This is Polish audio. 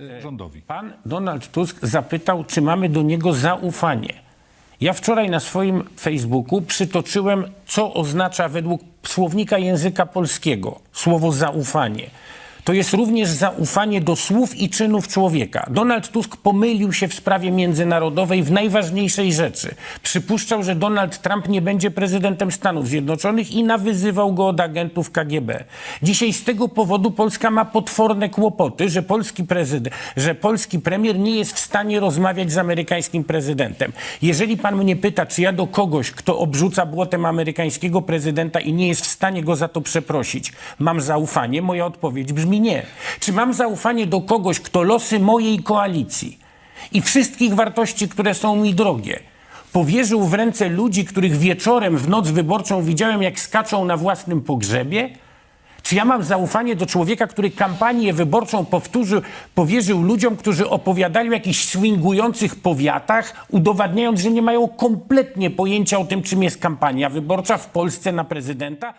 e, rządowi. Pan Donald Tusk zapytał, czy mamy do niego zaufanie. Ja wczoraj na swoim Facebooku przytoczyłem, co oznacza według słownika języka polskiego słowo zaufanie. To jest również zaufanie do słów i czynów człowieka. Donald Tusk pomylił się w sprawie międzynarodowej w najważniejszej rzeczy. Przypuszczał, że Donald Trump nie będzie prezydentem Stanów Zjednoczonych i nawyzywał go od agentów KGB. Dzisiaj z tego powodu Polska ma potworne kłopoty, że polski prezydent, że polski premier nie jest w stanie rozmawiać z amerykańskim prezydentem. Jeżeli pan mnie pyta, czy ja do kogoś, kto obrzuca błotem amerykańskiego prezydenta i nie jest w stanie go za to przeprosić, mam zaufanie, moja odpowiedź brzmi nie. Czy mam zaufanie do kogoś, kto losy mojej koalicji i wszystkich wartości, które są mi drogie, powierzył w ręce ludzi, których wieczorem w noc wyborczą widziałem, jak skaczą na własnym pogrzebie? Czy ja mam zaufanie do człowieka, który kampanię wyborczą powtórzył, powierzył ludziom, którzy opowiadali o jakichś swingujących powiatach, udowadniając, że nie mają kompletnie pojęcia o tym, czym jest kampania wyborcza w Polsce na prezydenta?